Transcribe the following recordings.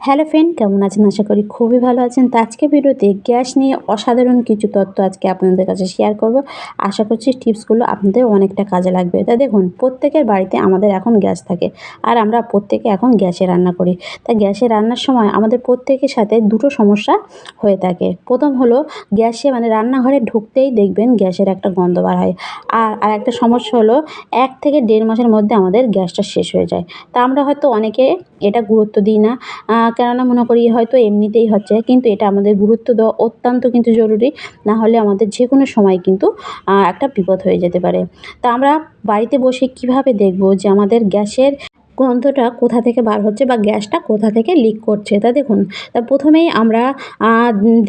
Hello friend, কেমন আছেন? আশা করি খুবই ভালো আছেন। তো আজকে ভিডিওতে গ্যাস নিয়ে অসাধারণ কিছু তথ্য আজকে আপনাদের কাছে শেয়ার করব। আশা করছি টিপসগুলো আপনাদের অনেকটা কাজে লাগবে। তা দেখুন, প্রত্যেকের বাড়িতে আমাদের এখন গ্যাস থাকে আর আমরা প্রত্যেকে এখন গ্যাসে রান্না করি। তা গ্যাসে রান্নার সময় আমাদের প্রত্যেকের সাথে দুটো সমস্যা হয়ে থাকে। প্রথম হলো, গ্যাসে মানে রান্নাঘরে ঢুকতেই দেখবেন গ্যাসের একটা গন্ধ বার হয়। আর আর একটা সমস্যা হলো, এক থেকে দেড় মাসের মধ্যে আমাদের গ্যাসটা শেষ হয়ে যায়। তা আমরা হয়তো অনেকে এটা গুরুত্ব দিই না। কেননা মনে করি হয়তো এমনিতেই হচ্ছে, কিন্তু এটা আমাদের গুরুত্ব দেওয়া অত্যন্ত কিন্তু জরুরি। না হলে আমাদের যে কোনো সময় কিন্তু একটা বিপদ হয়ে যেতে পারে। তা আমরা বাড়িতে বসে কীভাবে দেখব যে আমাদের গ্যাসের গন্ধটা কোথা থেকে বার হচ্ছে বা গ্যাসটা কোথা থেকে লিক করছে? তা দেখুন, তা প্রথমেই আমরা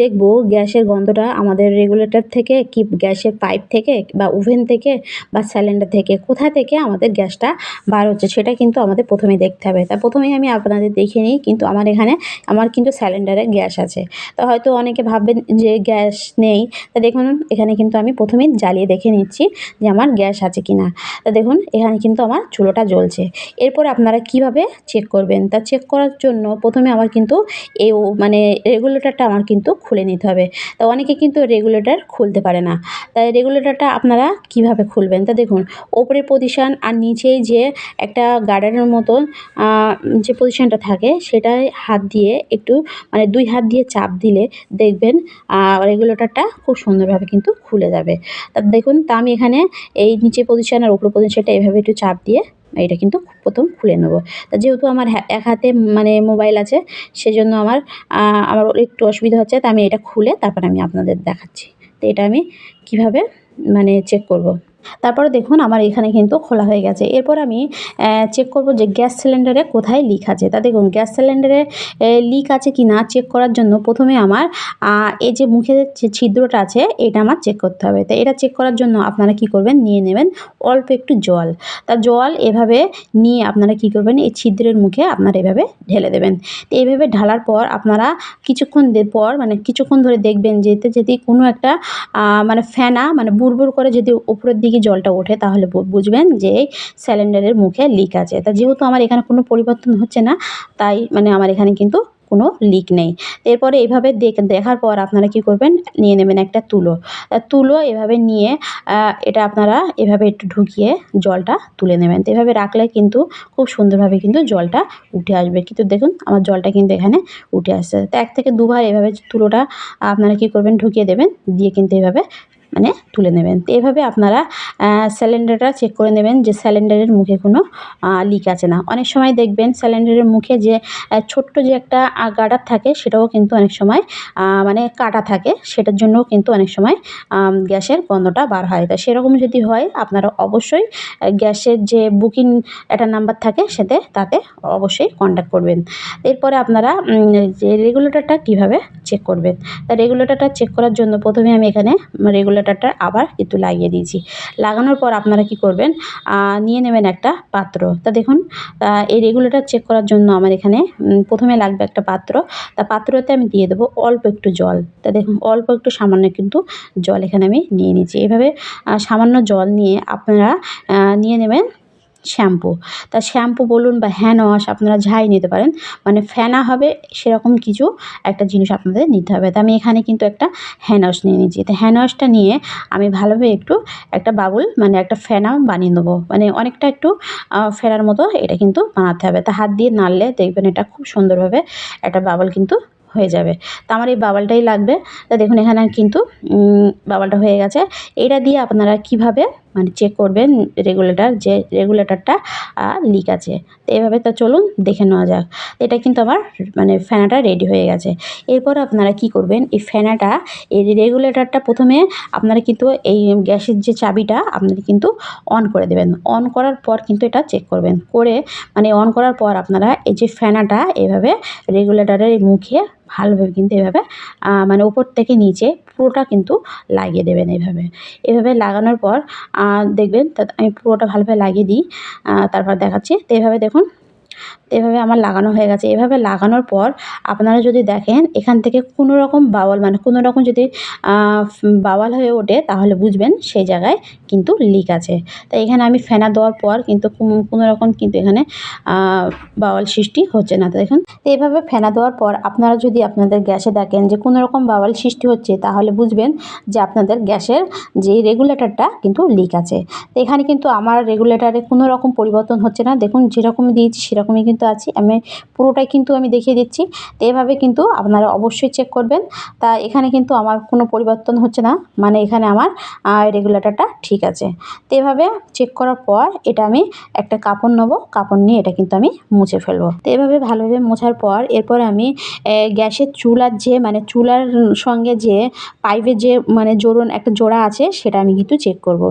দেখব গ্যাসের গন্ধটা আমাদের রেগুলেটর থেকে কি গ্যাসের পাইপ থেকে বা ওভেন থেকে বা সিলিন্ডার থেকে কোথা থেকে আমাদের গ্যাসটা বার হচ্ছে সেটা কিন্তু আমাদের প্রথমেই দেখতে হবে। তা প্রথমেই আমি আপনাদের দেখে নিই, কিন্তু আমার এখানে, আমার কিন্তু সিলিন্ডারে গ্যাস আছে। তা হয়তো অনেকে ভাববেন যে গ্যাস নেই, তা দেখুন, এখানে কিন্তু আমি প্রথমেই জ্বালিয়ে দেখে নিচ্ছি যে আমার গ্যাস আছে কি না তা দেখুন, এখানে কিন্তু আমার চুলোটা জ্বলছে। এরপর আপনারা কীভাবে চেক করবেন? তা চেক করার জন্য প্রথমে আমার কিন্তু এই মানে রেগুলেটরটা আমার কিন্তু খুলে নিতে হবে। তা অনেকে কিন্তু রেগুলেটর খুলতে পারে না। তাই রেগুলেটরটা আপনারা কীভাবে খুলবেন? তা দেখুন, ওপরের পজিশান আর নিচেই যে একটা গার্ডারের মতন যে পজিশানটা থাকে, সেটায় হাত দিয়ে একটু মানে দুই হাত দিয়ে চাপ দিলে দেখবেন রেগুলেটরটা খুব সুন্দরভাবে কিন্তু খুলে যাবে। তা দেখুন, তা আমি এখানে এই নিচে পজিশান আর ওপর পজিশানটা এভাবে একটু চাপ দিয়ে এটা কিন্তু প্রথম খুলে নেব। তা যেহেতু আমার এক হাতে মানে মোবাইল আছে, সেজন্য আমার আমার একটু অসুবিধা হচ্ছে, তা আমি এটা খুলে তারপর আমি আপনাদের দেখাচ্ছি। তো এটা আমি কীভাবে মানে চেক করব? তারপরে দেখুন আমার এখানে কিন্তু খোলা হয়ে গেছে। এরপর আমি চেক করব যে গ্যাস সিলিন্ডারে কোথায় লিক আছে। তা দেখুন, গ্যাস সিলিন্ডারে লিক আছে কি না চেক করার জন্য প্রথমে আমার এই যে মুখে যে ছিদ্রটা আছে, এটা আমার চেক করতে হবে। তো এটা চেক করার জন্য আপনারা কি করবেন, নিয়ে নেবেন অল্প একটু জল। তা জল এভাবে নিয়ে আপনারা কি করবেন, এই ছিদ্রের মুখে আপনারা এভাবে ঢেলে দেবেন। তো এইভাবে ঢালার পর আপনারা কিছুক্ষণ পর মানে কিছুক্ষণ ধরে দেখবেন, যেতে যদি কোনো একটা মানে ফেনা মানে বুড়বুড় করে যদি উপরের দিকে জলটা ওঠে, তাহলে বুঝবেন যে সিলিন্ডারের মুখে লিক আছে। তা যেহেতু আমার এখানে কোনো পরিবর্তন হচ্ছে না, তাই মানে আমার এখানে কিন্তু কোনো লিক নেই। এরপরে এভাবে দেখার পর আপনারা কি করবেন, নিয়ে নেবেন একটা তুলো। তুলো এভাবে নিয়ে এটা আপনারা এভাবে একটু ঢুকিয়ে জলটা তুলে নেবেন। তো এভাবে রাখলে কিন্তু খুব সুন্দরভাবে কিন্তু জলটা উঠে আসবে। কিন্তু দেখুন, আমার জলটা কিন্তু এখানে উঠে আসছে। তো এক থেকে দুবার এভাবে তুলোটা আপনারা কি করবেন, ঢুকিয়ে দেবেন, দিয়ে কিন্তু এভাবে মানে তুলে নেবেন। তো এভাবে আপনারা সিলিন্ডারটা চেক করে নেবেন যে সিলিন্ডারের মুখে কোনো লিক আছে না। অনেক সময় দেখবেন সিলিন্ডারের মুখে যে ছোট্ট যে একটা গার্ডার থাকে সেটাও কিন্তু অনেক সময় মানে কাটা থাকে। সেটার জন্যও কিন্তু অনেক সময় গ্যাসের গন্ধটা বার হয়। তা সেরকম যদি হয়, আপনারা অবশ্যই গ্যাসের যে বুকিং একটা নাম্বার থাকে সেতে তাতে অবশ্যই কন্ট্যাক্ট করবেন। এরপরে আপনারা যে রেগুলেটরটা কীভাবে চেক করবেন? তা রেগুলেটরটা চেক করার জন্য প্রথমে আমি এখানে রেগুলেটর রেগুলেটরটা আবার কিন্তু লাগিয়ে দিয়েছি। লাগানোর পর আপনারা কি করবেন নিয়ে নেবেন একটা পাত্র। তা দেখুন এই রেগুলেটর চেক করার জন্য আমার এখানে প্রথমে লাগবে একটা পাত্র। তা পাত্রতে আমি দিয়ে দেবো অল্প একটু জল। তা দেখুন, অল্প একটু সামান্য কিন্তু জল এখানে আমি নিয়ে নিয়েছি। এভাবে সামান্য জল নিয়ে আপনারা নিয়ে নেবেন শ্যাম্পু। তা শ্যাম্পু বলুন বা হ্যান্ড ওয়াশ আপনারা যাই নিতে পারেন মানে ফেনা হবে সেরকম কিছু একটা জিনিস আপনাদের নিতে হবে। তা আমি এখানে কিন্তু একটা হ্যান্ড ওয়াশ নিয়ে নিয়েছি তো হ্যান্ড ওয়াশটা নিয়ে আমি ভালোভাবে একটু একটা বাবুল মানে একটা ফেনা বানিয়ে নেব। মানে অনেকটা একটু ফেরার মতো এটা কিন্তু বানাতে হবে। তা হাত দিয়ে নাড়লে দেখবেন এটা খুব সুন্দরভাবে একটা বাবল কিন্তু হয়ে যাবে। তো আমার এই বাবালটাই লাগবে। তা দেখুন এখানে কিন্তু বাবালটা হয়ে গেছে। এটা দিয়ে আপনারা কীভাবে মানে চেক করবেন রেগুলেটর যে রেগুলেটরটা লিক আছে। তো এভাবে তো চলুন, দেখে নেওয়া যাক। এটা কিন্তু আমার মানে ফ্যানাটা রেডি হয়ে গেছে। এরপর আপনারা কি করবেন, এই ফ্যানাটা এই রেগুলেটরটা প্রথমে আপনারা কিন্তু এই গ্যাসের যে চাবিটা, আপনারা কিন্তু অন করে দেবেন। অন করার পর কিন্তু এটা চেক করবেন। করে মানে অন করার পর আপনারা এই যে ফ্যানাটা এভাবে রেগুলেটারের মুখে ভালোভাবে কিন্তু এভাবে মানে উপর থেকে নিচে পুরোটা কিন্তু লাগিয়ে দেবেন এভাবে। এভাবে লাগানোর পর দেখবেন আমি পুরোটা ভালোভাবে লাগিয়ে দিই তারপর দেখাচ্ছি। তো এইভাবে দেখুন এভাবে আমার লাগানো হয়ে গেছে। এভাবে লাগানোর পর আপনারা যদি দেখেন, এখান থেকে কোনো রকম বাওয়াল মানে কোনো রকম যদি বাওয়াল হয়ে ওঠে, তাহলে বুঝবেন সেই জায়গায় কিন্তু লিক আছে। তো এখানে আমি ফেনা দেওয়ার পর কিন্তু কোনো রকম কিন্তু এখানে বাওয়াল সৃষ্টি হচ্ছে না। তো দেখুন, তো এইভাবে ফেনা দেওয়ার পর আপনারা যদি আপনাদের গ্যাসে দেখেন যে কোনো রকম বাওয়াল সৃষ্টি হচ্ছে, তাহলে বুঝবেন যে আপনাদের গ্যাসের যে রেগুলেটরটা কিন্তু লিক আছে। তো এখানে কিন্তু আমার রেগুলেটারে কোনো রকম পরিবর্তন হচ্ছে না। দেখুন, যেরকম দিয়েছি সেরকমই কিন্তু আছি। আমি পুরোটাই কিন্তু আমি দেখিয়ে দিচ্ছি। তো এভাবে কিন্তু আপনারা অবশ্যই চেক করবেন। তা এখানে কিন্তু আমার কোনো পরিবর্তন হচ্ছে না। মানে এখানে আমার রেগুলেটারটা ঠিক আছে। তো এভাবে চেক করার পর এটা আমি একটা কাপড় নেব। কাপড় নিয়ে এটা কিন্তু আমি মুছে ফেলব। তো এভাবে ভালোভাবে মোছার পর এরপর আমি গ্যাসের চুলার যে মানে চুলার সঙ্গে যে পাইপের যে মানে জোড়ন, একটা জোড়া আছে, সেটা আমি কিন্তু চেক করব।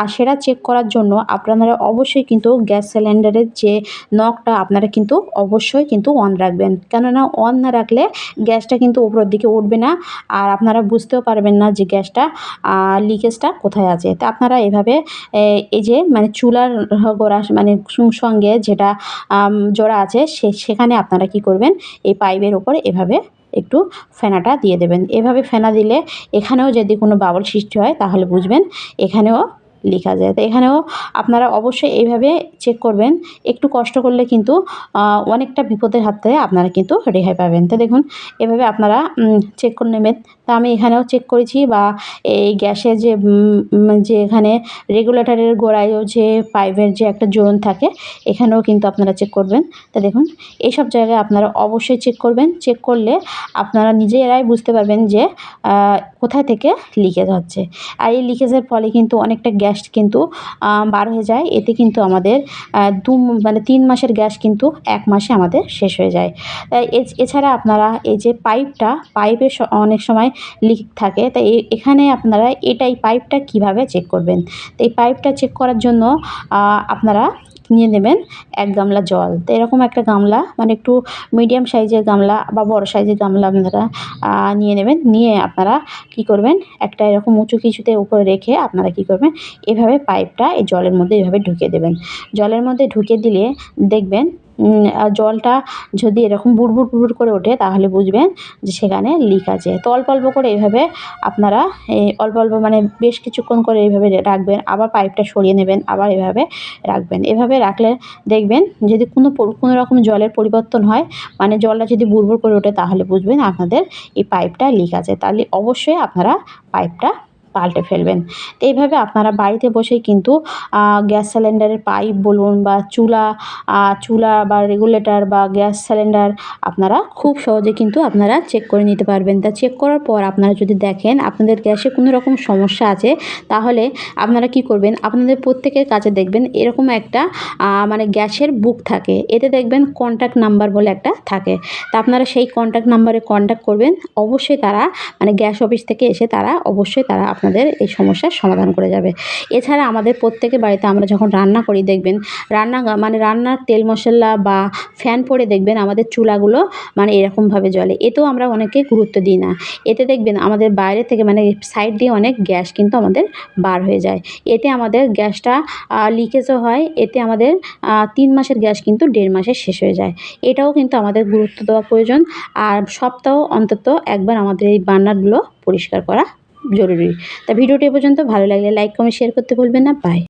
আর সেটা চেক করার জন্য আপনারা অবশ্যই কিন্তু গ্যাস সিলিন্ডারের যে নখটা আপনারা কিন্তু অবশ্যই কিন্তু অন রাখবেন। কেননা অন না রাখলে গ্যাসটা কিন্তু উপরের দিকে উঠবে না আর আপনারা বুঝতেও পারবেন না যে গ্যাসটা লিকেজটা কোথায় আছে। তো আপনারা এভাবে এই যে মানে চুলার গোড়া মানে সঙ্গে যেটা জোড়া আছে সে, সেখানে আপনারা কি করবেন, এই পাইপের ওপর এভাবে একটু ফেনাটা দিয়ে দেবেন। এভাবে ফেনা দিলে এখানেও যদি কোনো বাবল সৃষ্টি হয় তাহলে বুঝবেন, এখানেও লেখা যায়। তো এখানেও আপনারা অবশ্যই এইভাবে চেক করবেন। একটু কষ্ট করলে কিন্তু অনেকটা বিপদের হাত থেকে আপনারা কিন্তু রেহাই পাবেন। তো দেখুন, এভাবে আপনারা চেক করে নেবেন। তা আমি এখানেও চেক করেছি বা এই গ্যাসের যে যে এখানে রেগুলেটরের গোড়ায়ও যে পাইপের যে একটা জোরন থাকে, এখানেও কিন্তু আপনারা চেক করবেন। তা দেখুন, এইসব জায়গায় আপনারা অবশ্যই চেক করবেন। চেক করলে আপনারা নিজেরাই বুঝতে পারবেন যে কোথায় থেকে লিকেজ হচ্ছে। আর এই লিকেজের ফলে কিন্তু অনেকটা গ্যাস কিন্তু বার হয়ে যায়। এতে কিন্তু আমাদের দু মানে তিন মাসের গ্যাস কিন্তু এক মাসে আমাদের শেষ হয়ে যায়। এছাড়া আপনারা এই যে পাইপটা পাইপের অনেক সময় লিক থাকে। তাই এখানে আপনারা এটাই পাইপটা কীভাবে চেক করবেন? তো এই পাইপটা চেক করার জন্য আপনারা নিয়ে নেবেন এক গামলা জল। তো এরকম একটা গামলা মানে একটু মিডিয়াম সাইজের গামলা বা বড় সাইজের গামলা আপনারা নিয়ে নেবেন। নিয়ে আপনারা কি করবেন? একটা এরকম উঁচু কিছুতে উপরে রেখে আপনারা কি করবেন? এভাবে পাইপটা এই জলের মধ্যে এভাবে ঢুকিয়ে দেবেন। জলের মধ্যে ঢুকিয়ে দিলে দেখবেন জলটা যদি এরকম বুড়বুড় বুড়বুড় করে ওঠে, তাহলে বুঝবেন যে সেখানে লিক আছে। তো অল্প অল্প করে এইভাবে আপনারা এই অল্প অল্প মানে বেশ কিছুক্ষণ করে এইভাবে রাখবেন, আবার পাইপটা সরিয়ে নেবেন, আবার এভাবে রাখবেন। এভাবে রাখলে দেখবেন যদি কোনো কোনো রকম জলের পরিবর্তন হয় মানে জলটা যদি বুড়বুড় করে ওঠে, তাহলে বুঝবেন আপনাদের এই পাইপটা লিক আছে। তাহলে অবশ্যই আপনারা পাইপটা পাল্টে ফেলবেন। এইভাবে আপনারা বাড়িতে বসেই কিন্তু গ্যাস সিলিন্ডারের পাইপ বলুন বা চুলা চুলা বা রেগুলেটর বা গ্যাস সিলিন্ডার আপনারা খুব সহজে কিন্তু আপনারা চেক করে নিতে পারবেন। তা চেক করার পর আপনারা যদি দেখেন আপনাদের গ্যাসে কোনো রকম সমস্যা আছে, তাহলে আপনারা কি করবেন? আপনাদের প্রত্যেকের কাছে দেখবেন এরকম একটা মানে গ্যাসের বুক থাকে। এতে দেখবেন কন্ট্যাক্ট নাম্বার বলে একটা থাকে। তা আপনারা সেই কন্ট্যাক্ট নাম্বারে কন্ট্যাক্ট করবেন। অবশ্যই তারা মানে গ্যাস অফিস থেকে এসে তারা অবশ্যই তারা আপনাদের এই সমস্যার সমাধান করে যাবে। এছাড়া আমাদের প্রত্যেকের বাড়িতে আমরা যখন রান্না করি, দেখবেন রান্না মানে রান্নার তেল মশলা বা ফ্যান পরে দেখবেন আমাদের চুলাগুলো মানে এরকমভাবে জ্বলে। এতেও আমরা অনেকে গুরুত্ব দিই না। এতে দেখবেন আমাদের বাইরে থেকে মানে সাইড দিয়ে অনেক গ্যাস কিন্তু আমাদের বার হয়ে যায়। এতে আমাদের গ্যাসটা লিকেজও হয়। এতে আমাদের তিন মাসের গ্যাস কিন্তু দেড় মাসে শেষ হয়ে যায়। এটাও কিন্তু আমাদের গুরুত্ব দেওয়া প্রয়োজন। আর সপ্তাহ অন্তত একবার আমাদের এই বার্নারগুলো পরিষ্কার করা জরুরি। তা ভিডিওটি পর্যন্ত। ভালো লাগলে লাইক কমেন্ট শেয়ার করতে ভুলবেন না। বাই